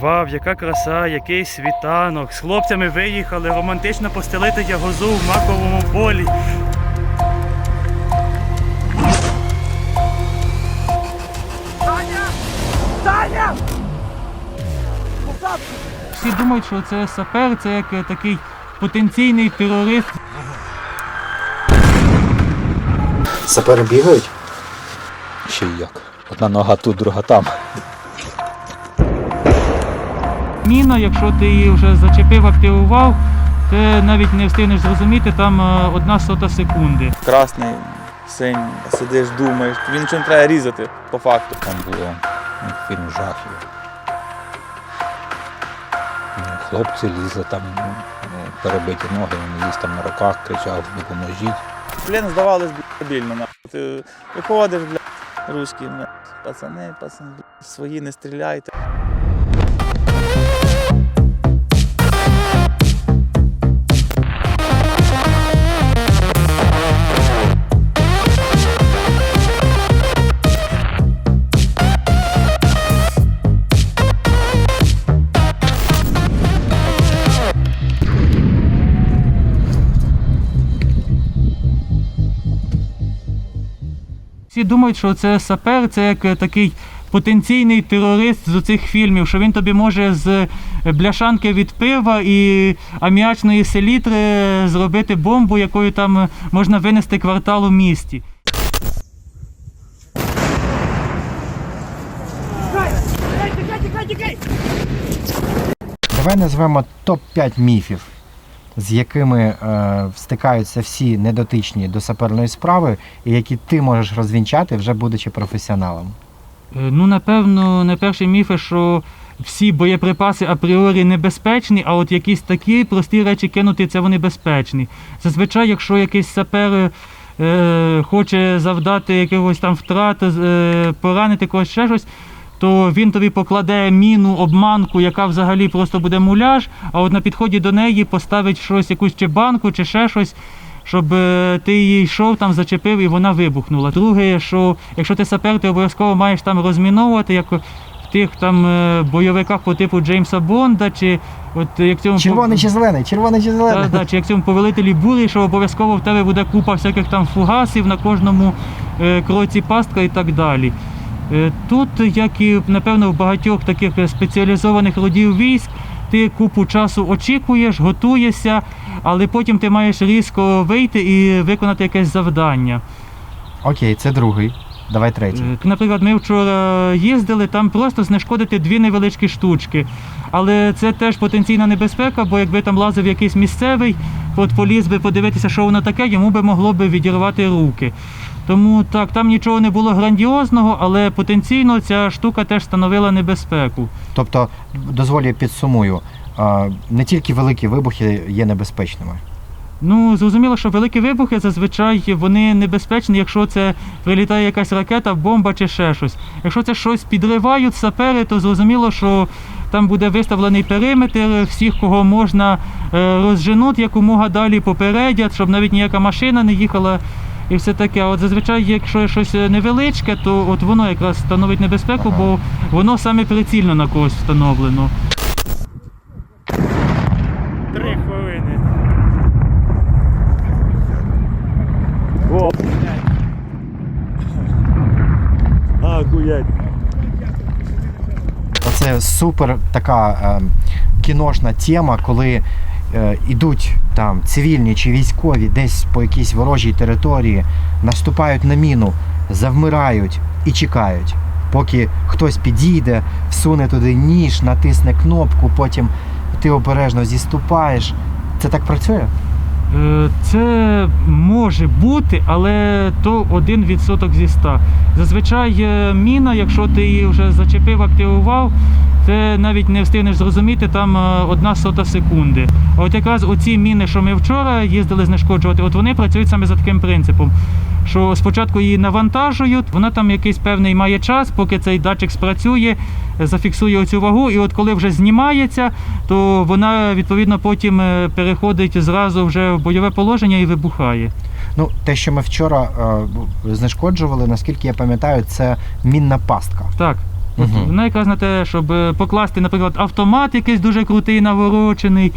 Вау, яка краса, який світанок. З хлопцями виїхали романтично постелити ягозу в маковому полі. Всі думають, що це сапер, це як е, такий потенційний терорист. Сапери бігають? Ще й як. Одна нога тут, друга там. Міна, якщо ти її вже зачепив, активував, ти навіть не встигнеш зрозуміти, там е, одна сота секунди. красний, синій, сидиш, думаєш, він нічого не треба різати по факту. Там було ну, фільм жахів. Ну, Хлопці лізли там, ну, перебиті ноги, він ліз там на руках, кричав, допоможіть. Блін, здавалось стабільно. нахуй. Ти виходиш, бля, русські, бля, пацани, пацани, свої не стріляйте. Думають, що це сапер, це як е, такий потенційний терорист з оцих фільмів, що він тобі може з бляшанки від пива і аміачної селітри зробити бомбу, якою там е, можна винести квартал у місті. Давай назвемо топ-5 міфів, з якими е, стикаються всі недотичні до саперної справи, і які ти можеш розвінчати, вже будучи професіоналом. Е, Ну, напевно, найперший міф, що всі боєприпаси апріорі небезпечні, а от якісь такі прості речі кинути, це вони безпечні. Зазвичай, якщо якийсь сапер е, хоче завдати якогось там втрат, е, поранити когось ще щось, то він тобі покладе міну, обманку, яка взагалі просто буде муляж, а от на підході до неї поставить щось, якусь чи банку, чи ще щось. Щоб е, ти її йшов, там зачепив і вона вибухнула. Друге, що якщо ти сапер, ти обов'язково маєш там розміновувати, як в тих там е, бойовиках по типу Джеймса Бонда, чи от як цьому Червоний чи зелений, червоний чи та, зелений. да, чи як цьому повелителі бурі, що обов'язково в тебе буде купа всяких там фугасів на кожному е, кроці пастка і так далі. Е, Тут, як і напевно в багатьох таких спеціалізованих родів військ, ти купу часу очікуєш, готуєшся, але потім ти маєш різко вийти і виконати якесь завдання. Окей, це другий. Давай третій. Е, Наприклад, ми вчора їздили, там просто знешкодити дві невеличкі штучки. Але це теж потенційна небезпека, бо якби там лазив якийсь місцевий, от поліз би подивитися, що воно таке, йому би могло би відірвати руки. Тому так, там нічого не було грандіозного, але потенційно ця штука теж становила небезпеку. Тобто, дозволь я підсумую. Не тільки великі вибухи є небезпечними. Ну, зрозуміло, що великі вибухи зазвичай вони небезпечні, якщо це прилітає якась ракета, бомба чи ще щось. Якщо це щось підривають сапери, то зрозуміло, що там буде виставлений периметр, всіх, кого можна е, розженуть якомога далі попередять, щоб навіть ніяка машина не їхала. І все таке. А от зазвичай, якщо щось невеличке, то от воно якраз становить небезпеку, Ага. бо воно саме прицільно на когось встановлено. Три хвилини. О. Оце супер така е, кіношна тема, коли е, ідуть там цивільні чи військові десь по якійсь ворожій території, наступають на міну, завмирають і чекають, поки хтось підійде, всуне туди ніж, натисне кнопку, потім ти обережно зіступаєш. Це так працює? Е, Це може бути, але то 1% зі 100. Зазвичай е, міна, якщо ти її вже зачепив, активував, це навіть не встигнеш зрозуміти там е, одна сота секунди. А от якраз оці міни, що ми вчора їздили знешкоджувати, от вони працюють саме за таким принципом. Що спочатку її навантажують, вона там якийсь певний має час, поки цей датчик спрацює, зафіксує оцю вагу, і от коли вже знімається, то вона відповідно потім е, переходить зразу вже в бойове положення і вибухає. Ну, те, що ми вчора е, знешкоджували, наскільки я пам'ятаю, це мінна пастка. Так. От Мгм. Вона якраз на те, щоб е, покласти, наприклад, автомат якийсь дуже крутий, наворочений,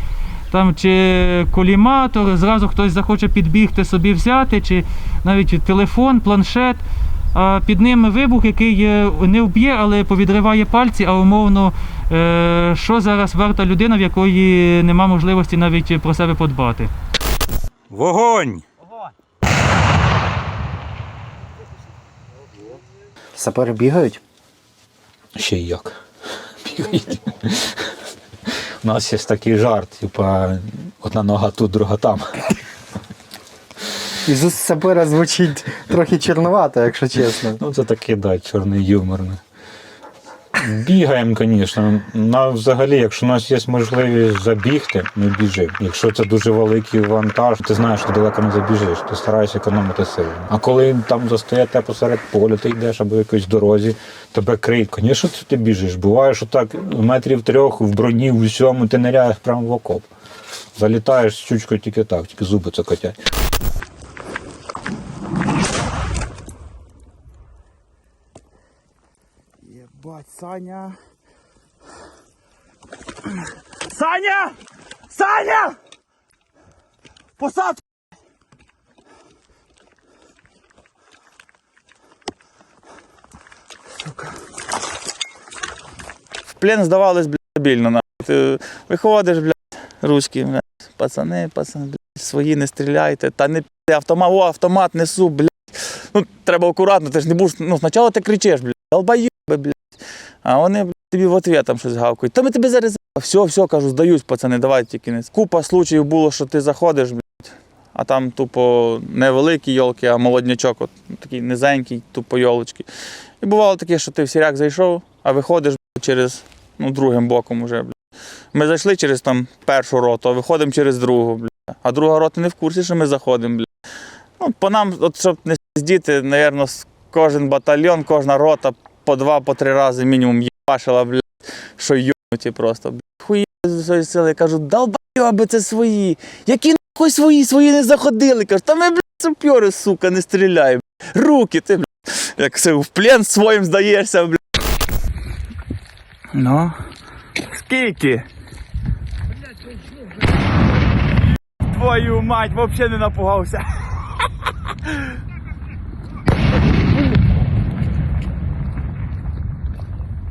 там, чи коліматор, зразу хтось захоче підбігти собі взяти, чи навіть телефон, планшет. А під ним вибух, який е, не вб'є, але повідриває пальці, а умовно, е, що зараз варта людина, в якої нема можливості навіть про себе подбати. Вогонь! Сапери бігають? Ще й як. Бігають. У нас є такий жарт, типа одна нога тут, друга там. І уст сапера звучить трохи чорновато, якщо чесно. Ну, це такий, да, чорний юмор. Бігаємо, звісно. На, взагалі, якщо у нас є можливість забігти, ми біжимо. Якщо це дуже великий вантаж, ти знаєш, що далеко не забіжиш, ти стараєшся економити сили. А коли там застаєте посеред поля, ти йдеш або якійсь дорозі, тебе криють, звісно, ти біжиш. Буває, що так метрів трьох в броні, в усьому, ти ниряєш прямо в окоп. Залітаєш з чучкою тільки так, тільки зуби цокотять. Єбать, Саня. Саня! Саня! Посад! Сука. В плен здавались, блядь, стабільно. нахуй. Ти виходиш, блядь, руські, блядь. Пацани, пацани, блядь, свої не стріляйте. Та не пі***, автомат, о, автомат несу, блядь. Ну, треба акуратно, ти ж не будеш. Ну, спочатку ти кричиш, блядь, долбоєби, блядь. А вони тобі в ответ там щось гавкають. Та ми тебе зараз. Все, все, кажу, здаюсь, пацани, давайте тільки не. Купа случаїв було, що ти заходиш, а там тупо не великі йолки, а молоднячок, от, такий низенький, тупо йолочки. І бувало таке, що ти в сіряк зайшов, а виходиш через ну, другим боком уже. Ми зайшли через там першу роту, а виходимо через другу, блядь. а друга рота не в курсі, що ми заходимо. Блядь. Ну, по нам, от, щоб не здіти, напевно, кожен батальйон, кожна рота по два, по три рази мінімум їбашила, блядь, що йобнуті просто. Блядь. Хуї з своєї сили. Я кажу, долбайоби, це свої. Які нахуй свої, свої не заходили. Кажу, та ми, блядь, сапьори, сука, не стріляй. Блядь. Руки ти, блядь. Як все в плен своїм здаєшся, блядь. Ну. Скільки? Твою мать, взагалі не напугався.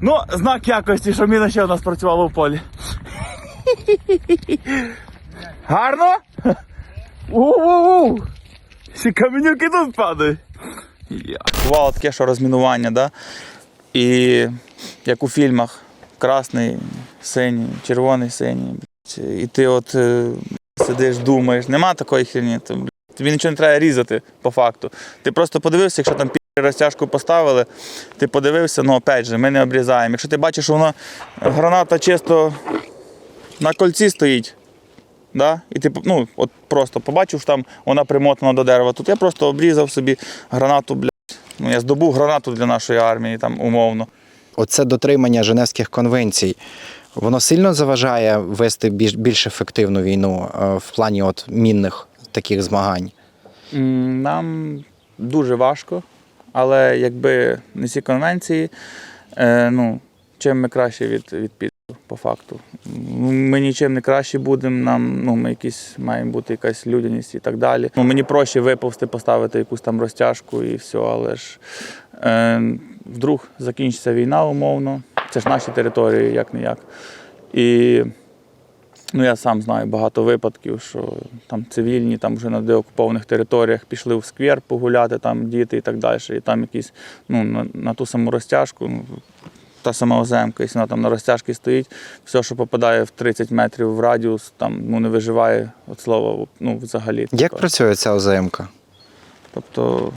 Ну, знак якості, що міна ще у нас працювала в полі. Гарно? У-у-у! Всі каменюки тут падають. Бувало таке, що розмінування, да? І як у фільмах, красний, синій, червоний, синій. І ти от е, сидиш, думаєш, нема такої херні. то, Тобі нічого не треба різати по факту. Ти просто подивився, якщо там розтяжку поставили, ти подивився, ну опять же, ми не обрізаємо. Якщо ти бачиш, що вона граната чисто на кольці стоїть, да? і ти ну, от просто побачив, що там вона примотана до дерева. Тут я просто обрізав собі гранату, блядь. Ну, я здобув гранату для нашої армії, там умовно. Оце дотримання Женевських конвенцій. Воно сильно заважає вести більш, більш ефективну війну е, в плані от мінних таких змагань. Нам дуже важко, але якби не ці конвенції, е, ну, чим ми краще від, від піду, по факту. Ми нічим не краще будемо, нам ну, ми якісь маємо бути якась людяність і так далі. Ну, мені проще виповзти, поставити якусь там розтяжку і все, але ж е, вдруг закінчиться війна умовно. Це ж наші території, як не як. І Ну, я сам знаю багато випадків, що там цивільні, там вже на деокупованих територіях пішли в сквер погуляти, там діти і так далі. І там якісь, ну, на, на ту саму розтяжку, ну, та сама оземка, якщо вона там на розтяжці стоїть, все, що попадає в 30 метрів в радіус, там ну, не виживає від слова, ну, взагалі. Як Тобто- працює ця ОЗМК? Тобто,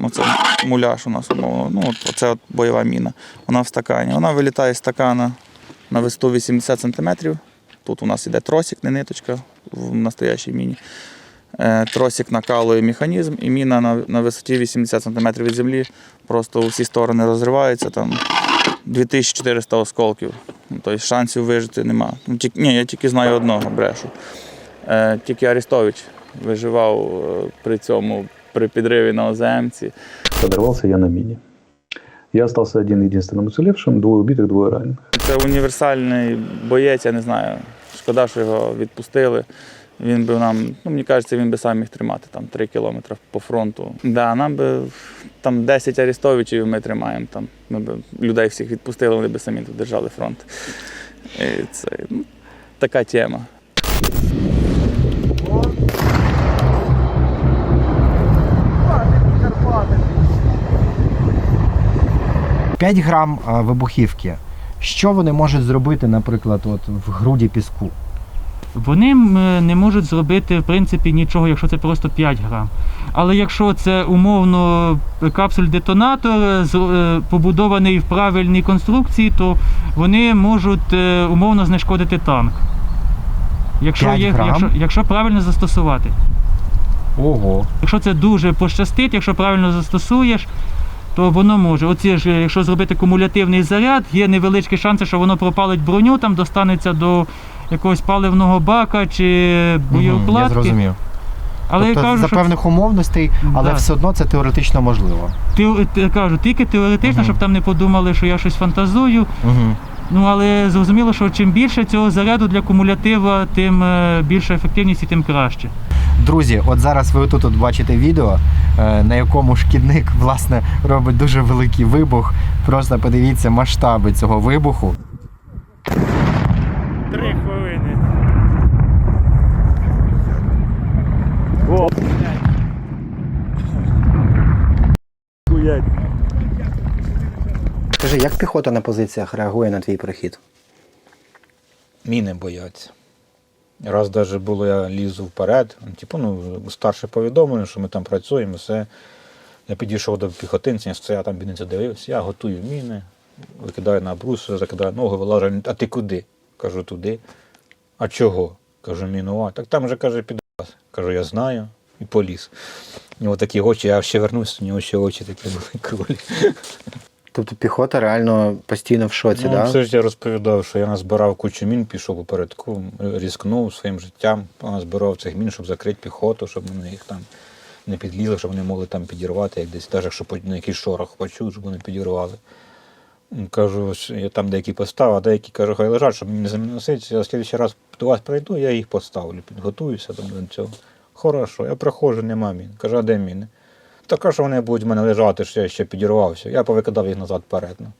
ну це муляж у нас умовно. Ну, от бойова міна. Вона в стакані. Вона вилітає з стакана на висоту 80 см. Тут у нас іде тросик, не ниточка в настоящій міні. Е, Тросик накалує механізм, і міна на, на висоті 80 см від землі просто у всі сторони розривається. Там 2400 осколків. Тобто шансів вижити нема. Ну, ні, я тільки знаю одного брешу. Е, тільки Арестович виживав е, при цьому при підриві на оземці. Подорвался я на мине. Я остался один единственным уцелевшим, двое убитых, двое раненых. Це універсальний боєць, я не знаю. Шкода, що його відпустили. Він би нам, ну мені кажеться, він би сам міг тримати там 3 кілометри по фронту. Да, нам би там 10 арестовичів ми тримаємо. Там ми б людей всіх відпустили, вони би самі тут держали фронт. І це ну, така тема. 5 грам вибухівки. Що вони можуть зробити, наприклад, от в груді піску? Вони е, не можуть зробити в принципі нічого, якщо це просто 5 грам. Але якщо це умовно капсуль-детонатор, е, побудований в правильній конструкції, то вони можуть е, умовно знешкодити танк. Якщо, 5 їх, якщо, якщо правильно застосувати. Ого. Якщо це дуже пощастить, якщо правильно застосуєш, то воно може. Оці ж, е, якщо зробити кумулятивний заряд, є невеличкі шанси, що воно пропалить броню, там достанеться до якогось паливного бака чи Мгм, я зрозумів. Але тобто, я кажу, за що певних умовностей, але Да. все одно це теоретично можливо. те- те- кажу, тільки теоретично, Мгм. щоб там не подумали, що я щось фантазую. Угу. Ну але зрозуміло, що чим більше цього заряду для кумулятива, тим е, більша ефективність і тим краще. Друзі, от зараз ви тут от бачите відео, е, на якому шкідник власне робить дуже великий вибух. Просто подивіться масштаби цього вибуху. Три хвилини. Скажи, як піхота на позиціях реагує на твій прихід? Міни бояться. Раз даже було, я лізу вперед, типу, ну, старше повідомлення, що ми там працюємо, все. Я підійшов до піхотинця, я там бідниця дивився, я готую міни, викидаю на брус, закидаю ноги, вилажу, а ти куди? Кажу, туди. А чого? Кажу, мінувати. Так там вже каже, під вас. Кажу, я знаю. І поліз. У нього такі очі, я ще вернусь, у нього ще очі такі були круглі. Тобто піхота реально постійно в шоці, Ну, да? все ж я розповідав, що я назбирав кучу мін, пішов попередку, різкнув своїм життям, назбирав цих мін, щоб закрити піхоту, щоб вони їх там не підлізли, щоб вони могли там підірвати, як десь, навіть якщо на якийсь шорох почув, щоб вони підірвали. Кажу, я там деякі поставив, а деякі кажу, хай лежать, щоб мені не заносити. Я в слідчий раз до вас прийду, я їх поставлю, підготуюся там до цього. Хорошо, я приходжу, нема мін. Кажу, а де міни? Так що вони будуть в мене лежати, що я ще підірвався. Я повикидав їх назад вперед. Ну.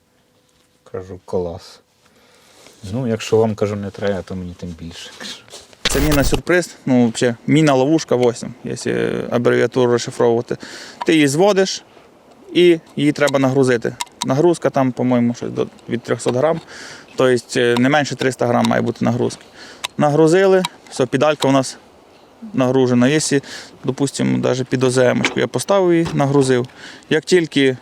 Кажу, клас. Ну, якщо вам кажу, не треба, то мені тим більше. Це міна сюрприз, ну взагалі, міна ловушка 8, якщо абревіатуру розшифровувати. Ти її зводиш і її треба нагрузити. Нагрузка там, по-моєму, від 300 грам, тобто не менше 300 грам має бути нагрузки. Нагрузили, все, педалька у нас нагружена. Якщо, допустимо, навіть під оземочку я поставив її, нагрузив. Як тільки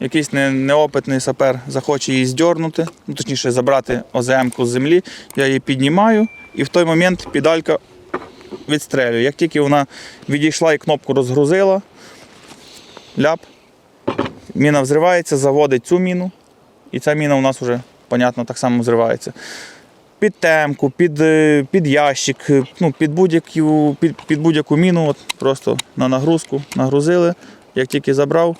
якийсь неопитний сапер захоче її здьорнути, ну, точніше забрати оземку з землі, я її піднімаю і в той момент педалька відстрелює. Як тільки вона відійшла і кнопку розгрузила, ляп, міна взривається, заводить цю міну, і ця міна у нас вже, понятно, так само взривається. Під темку, під, е, під ящик, е, ну, під будь-яку під, під будь-яку міну, от, просто на нагрузку нагрузили. Як тільки забрав,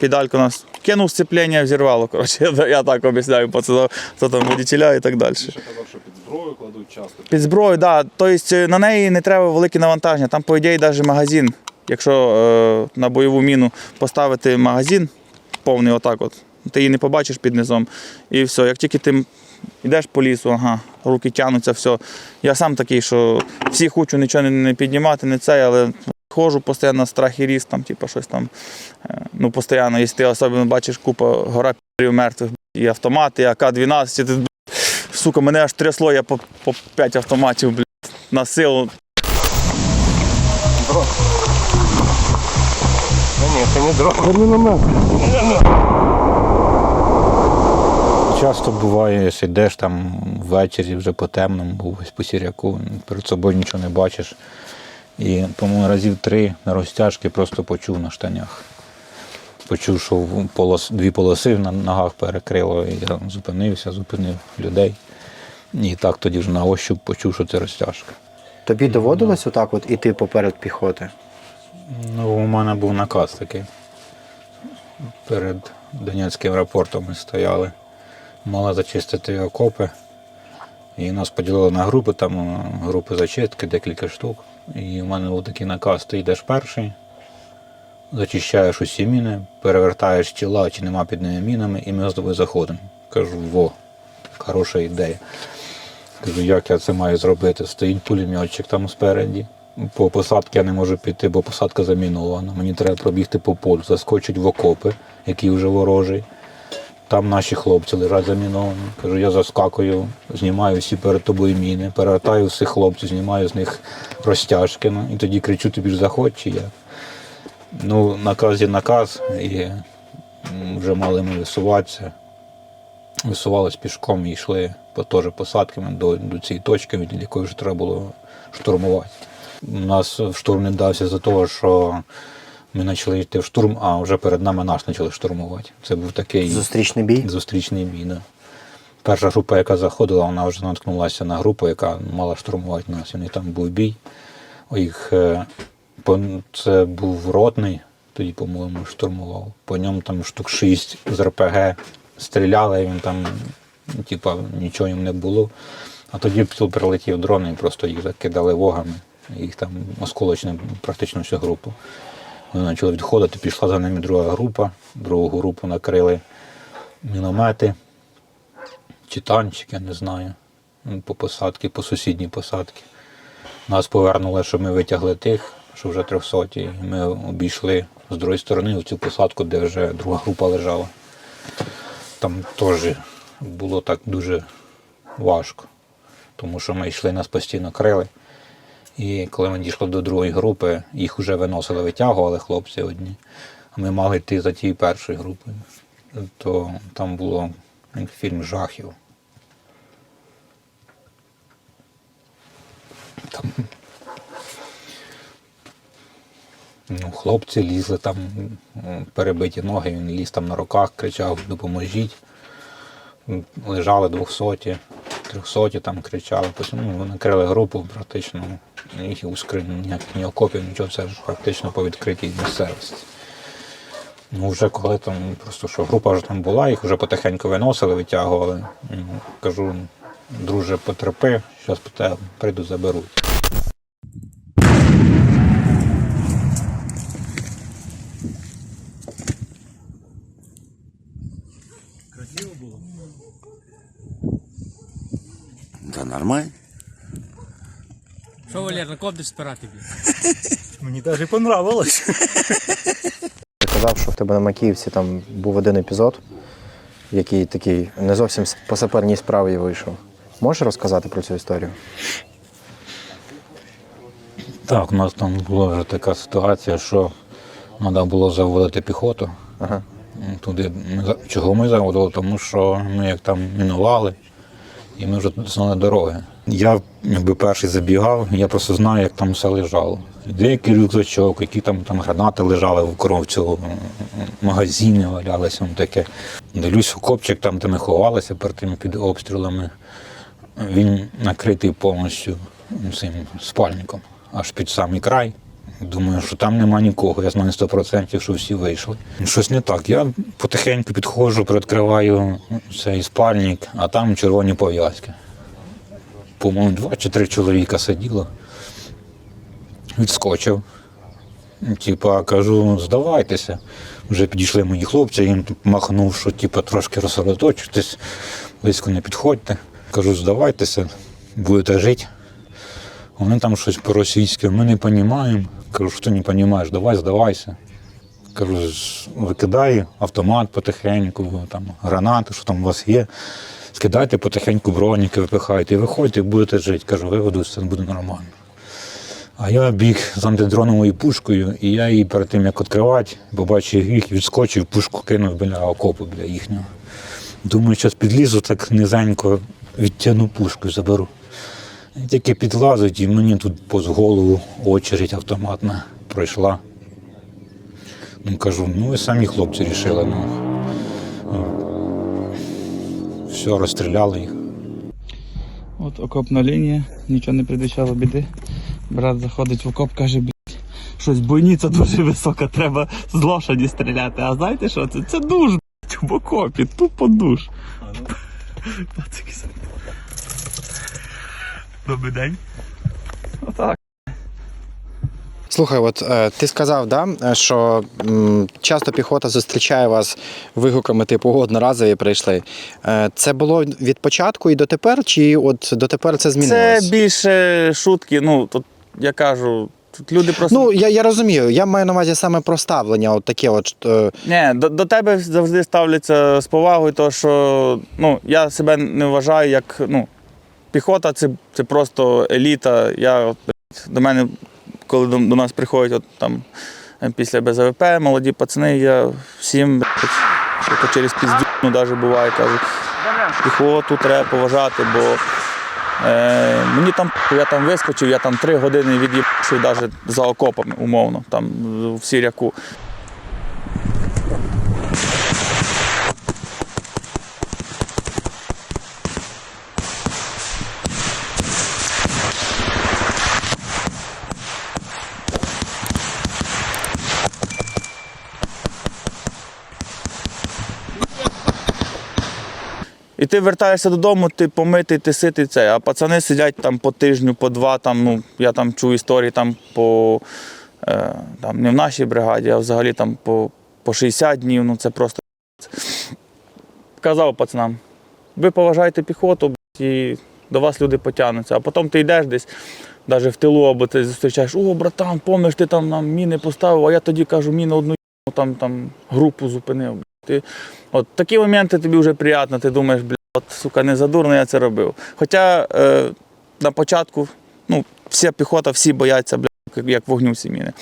педалька нас кинув сцеплення, взірвало. Коротше, я, я так об'ясняю, пацанам, хто там водітеля і так далі. Під зброю, так. Да. Тобто на неї не треба велике навантаження. Там, по ідеї, навіть магазин. Якщо е, на бойову міну поставити магазин повний, отак от, ти її не побачиш під низом. І все. Як тільки ти йдеш по лісу, ага, руки тягнуться, все. Я сам такий, що всі хочу нічого не, не піднімати, не це, але ходжу постійно страх і ріст, там, типу, щось там. е, Ну, постійно, якщо ти особливо бачиш купа гора пірів мертвих, і автомати, і АК-12, ти Сука, мене аж трясло, я по, по 5 автоматів, блядь, на силу. Часто буває, якщо йдеш там ввечері вже по темному, ось по сіряку, перед собою нічого не бачиш. І, по-моєму, разів три на розтяжки просто почув на штанях. Почув, що полос, дві полоси на ногах перекрило, і я зупинився, зупинив людей. І так тоді ж на ощуп почув, що це розтяжка. Тобі доводилось отак от іти поперед піхоти? Ну, у мене був наказ такий. Перед Донецьким аеропортом ми стояли. Мали зачистити окопи. І нас поділили на групи, там е, групи зачистки, декілька штук. І в мене був такий наказ: ти йдеш перший, зачищаєш усі міни, перевертаєш тіла, чи нема під ними мінами, і ми з тобою заходимо. Кажу, во, хороша ідея. Кажу, як я це маю зробити? Стоїть пулеметчик там спереді. По посадці я не можу піти, бо посадка замінована. Мені треба пробігти по полю, заскочити в окопи, які вже ворожий. Там наші хлопці лежать заміновані. Кажу, я заскакую, знімаю всі перед тобою міни, перевертаю всіх хлопців, знімаю з них розтяжки. Ну, і тоді кричу, тобі ж заходь чи я. Ну, наказ є наказ, і вже мали ми висуватися. Висувались пішком і йшли по теж посадками до, до цієї точки, від якої вже треба було штурмувати. У нас штурм не дався за того, що ми почали йти в штурм, а вже перед нами нас почали штурмувати. Це був такий Зустрічний бій. зустрічний бій. Да. Перша група, яка заходила, вона вже наткнулася на групу, яка мала штурмувати нас. І там був бій. Їх, е, це був ротний, тоді, по-моєму, штурмував. По ньому там штук 6 з РПГ стріляли, і він там, типа, нічого їм не було. А тоді прилетів дрон і просто їх закидали вогами. Їх там осколочне практично всю групу. Вони почали відходити, пішла за ними друга група. Другу групу накрили міномети чи танчик, я не знаю. Ну, По посадці, по сусідній посадці. Нас повернули, щоб ми витягли тих, що вже трьохсоті. Ми обійшли з другої сторони в цю посадку, де вже друга група лежала. Там теж було так дуже важко, тому що ми йшли, нас постійно крили. І коли ми дійшли до другої групи, їх вже виносили, витягували хлопці одні. А ми мали йти за тією першою групою. То там було як фільм жахів. Там, ну, хлопці лізли там, перебиті ноги, він ліз там на руках, кричав, допоможіть. Лежали двохсоті, трьохсоті там кричали. Потім ну, накрили групу практично. Їх у скрині ніяких ні окопів, нічого, це практично по відкритій місцевості. Ну, вже коли там просто що група вже там була, їх вже потихеньку виносили, витягували. Кажу, друже, потерпи, зараз по прийду заберуть. Да нормально. Що, Валер, на кого будеш спирати? Мені навіть понравилось. Ти казав, що в тебе на Макіївці там був один епізод, який такий не зовсім по саперній справі вийшов. Можеш розказати про цю історію? Так, у нас там була вже така ситуація, що треба було заводити піхоту. Ага. Туди ми за- чого ми заводили? Тому що ми як там мінували, і ми вже знали дороги. Я якби перший забігав, я просто знаю, як там все лежало. Деякий рюкзачок, які там, там гранати лежали в коровцю, магазини валялися, ну, таке. Дивлюсь, окопчик там, де ми ховалися перед тими під обстрілами. Він накритий повністю цим спальником, аж під самий край. Думаю, що там нема нікого. Я знаю 100%, що всі вийшли. Щось не так. Я потихеньку підходжу, відкриваю цей спальник, а там червоні пов'язки. По-моєму, два чи три чоловіка сиділо. Відскочив. Типа, кажу, здавайтеся. Вже підійшли мої хлопці, їм махнув, що типа, трошки розсередоточитись, близько не підходьте. Кажу, здавайтеся, будете жити. Вони там щось по-російськи, ми не розуміємо. Кажу, що ти не розумієш, давай здавайся. Кажу, «З- викидай автомат потихеньку, там, гранати, що там у вас є. Скидайте потихеньку броніки, випихайте і виходьте, і будете жити. Кажу, виведу, це буде нормально. А я біг з антидроновою пушкою, і я її перед тим, як відкривати, побачив їх, відскочив, пушку кинув біля окопу біля їхнього. Думаю, зараз підлізу так низенько, відтягну пушку, заберу. І Тільки підлазить, і мені тут поз голову очередь автоматна пройшла. Ну, кажу, ну ви самі хлопці рішили. Ну. Все, розстріляли їх. От окопна лінія, нічого не предвічало біди. Брат заходить в окоп, каже, блядь, щось бойниця дуже висока, треба з лошаді стріляти. А знаєте що? Це, це душ, блядь. в окопі, тупо душ. Добрий день. Отак. Слухай, от е, ти сказав, да, що м, часто піхота зустрічає вас вигуками типу одноразові прийшли. Е, це було від початку і дотепер, чи от дотепер це Це більше шутки, ну, тут я кажу, тут люди просто. Ну, я, я розумію, я маю на увазі саме про ставлення, от таке от. е, Ні, до, до тебе завжди ставляться з повагою, то що ну, я себе не вважаю як ну, піхота це, це просто еліта. Я, до мене, коли до, нас приходять от, там, е, після БЗВП, молоді пацани, я всім що через піздю ну, навіть буває, кажу, піхоту треба поважати, бо е, мені там, я там вискочив, я там три години від'їбавши навіть за окопами, умовно, там в сіряку. Ти вертаєшся додому, ти помитий, ти ситий це. А пацани сидять там по тижню, по два. Там, ну, я там чую історії там по е, там, не в нашій бригаді, а взагалі там по, по 60 днів. Ну це просто. Казав пацанам, ви поважаєте піхоту, і до вас люди потягнуться. А потім ти йдеш десь, навіть в тилу, або ти зустрічаєш, о, братан, помниш, ти там нам міни поставив, а я тоді кажу, міну одну там, там групу зупинив. Блядь». Ти, от такі моменти тобі вже приємно, ти думаєш, бля, от, сука, не задурно я це робив. Хоча е, на початку, ну, вся піхота, всі бояться, бля, як- вогню всі міни.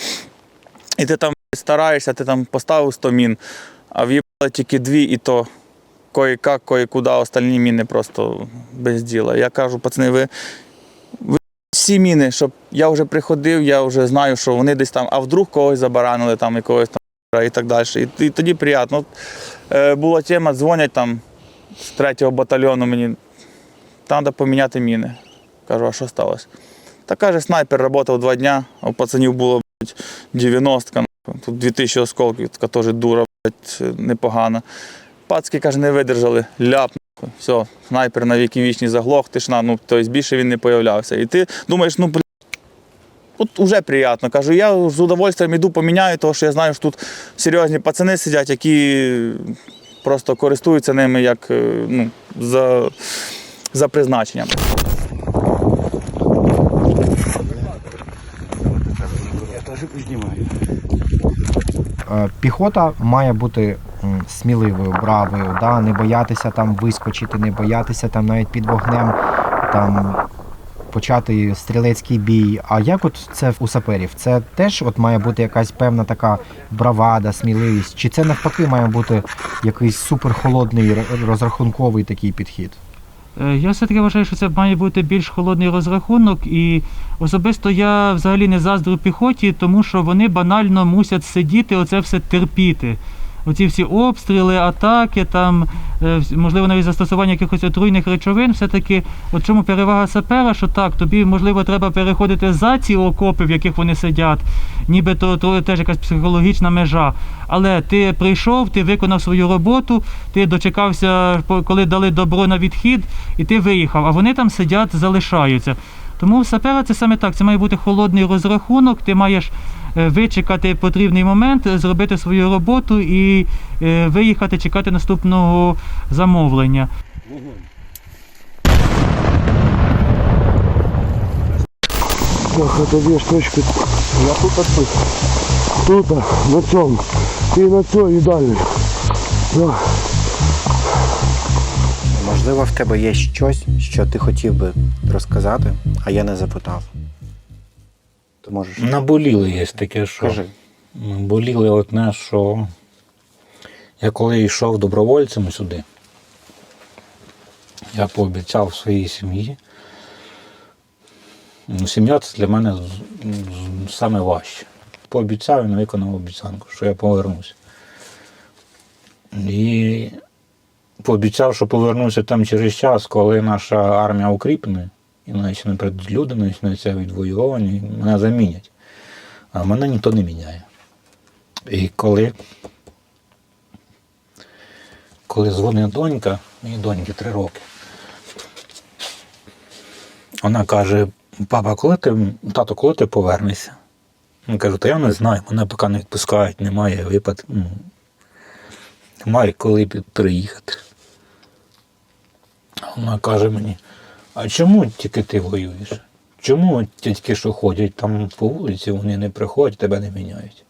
І ти там стараєшся, ти там поставив 100 мін, а в'їбали тільки дві, і то кое-как, кое-куди, остальні міни просто без діла. Я кажу, пацани, ви, ви всі міни, щоб я вже приходив, я вже знаю, що вони десь там, а вдруг когось забаранили там якогось там і так далі. І, і тоді приємно. Е, була тема, дзвонять там з 3-го батальйону мені, треба поміняти міни. Кажу, а що сталося? Та каже, снайпер працював два дні, а у пацанів було 90, нахуй. тут 2000 осколків, така теж дура, непогана. Пацки, каже, не видержали, ляп, все, снайпер на віки вічні заглох, тишина, ну, тобто більше він не появлявся. І ти думаєш, ну, От уже приємно. Кажу, я з удовольствием іду поміняю, тому що я знаю, що тут серйозні пацани сидять, які просто користуються ними як е, ну, за, за призначенням. Е, Піхота має бути сміливою, бравою, да? не боятися там вискочити, не боятися там навіть під вогнем там почати стрілецький бій. А як от це у саперів? Це теж от має бути якась певна така бравада, сміливість? Чи це навпаки має бути якийсь суперхолодний розрахунковий такий підхід? Е, Я все-таки вважаю, що це має бути більш холодний розрахунок, і особисто я взагалі не заздрю піхоті, тому що вони банально мусять сидіти, оце все терпіти. Оці всі обстріли, атаки, там, е, можливо, навіть застосування якихось отруйних речовин, все-таки, от чому перевага сапера, що так, тобі, можливо, треба переходити за ці окопи, в яких вони сидять, нібито то теж якась психологічна межа. Але ти прийшов, ти виконав свою роботу, ти дочекався, коли дали добро на відхід, і ти виїхав, а вони там сидять, залишаються. Тому сапера це саме так, це має бути холодний розрахунок, ти маєш вичекати потрібний момент, е, зробити свою роботу і е, виїхати, чекати наступного замовлення. Так, отоб'єш точку. Я тут отпит. Тут, на цьому. І на цьому, і далі. Так. Можливо, в тебе є щось, що ти хотів би розказати, а я не запитав. Ти можеш. Наболіли є таке, що. Кажи. Боліли одне, що я коли йшов добровольцем сюди, я пообіцяв своїй сім'ї. Ну, сім'я це для мене саме важче. Пообіцяв і не виконав обіцянку, що я повернуся. І пообіцяв, що повернуся там через час, коли наша армія укріпне, і почне прийдуть люди, почнуться відвоювання, і мене замінять. А мене ніхто не міняє. І коли коли дзвонить донька, моїй доньки три роки. Вона каже: папа, коли ти, тато, коли ти повернешся? Я кажу, та я не знаю, мене поки не відпускають, немає випадку. Ну, немає коли приїхати. Вона каже мені, а чому тільки ти воюєш? Чому тільки що ходять там по вулиці, вони не приходять, тебе не міняють?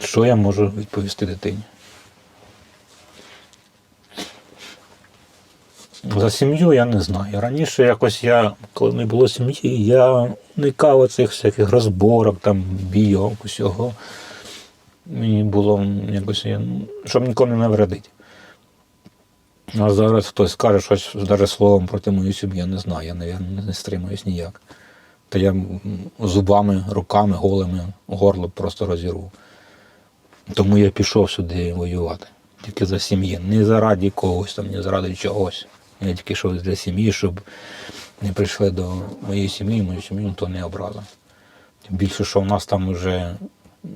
Що я можу відповісти дитині? За сім'ю я не знаю. Раніше якось я, коли не було сім'ї, я уникав оцих всяких розборок, там, бійок, усього. Мені було якось, ну, щоб нікому не навредити. А зараз хтось скаже щось навіть словом проти моєї сім'ї, я не знаю, я, мабуть, не стримуюсь ніяк. Та я зубами, руками, голими горло просто розірву. Тому я пішов сюди воювати. Тільки за сім'ї. Не заради когось там, не заради чогось. Я тільки йшов для сім'ї, щоб не прийшли до моєї сім'ї, мою сім'ю то не образа. Тим більше, що в нас там вже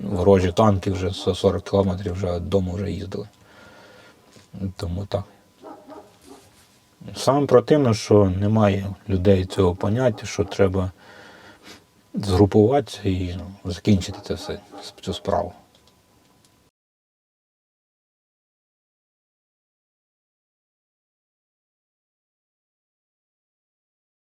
ворожі танки вже за 40 кілометрів вже дому вже їздили. Тому так. Саме противно, що немає людей цього поняття, що треба згрупуватися і закінчити це все, цю справу.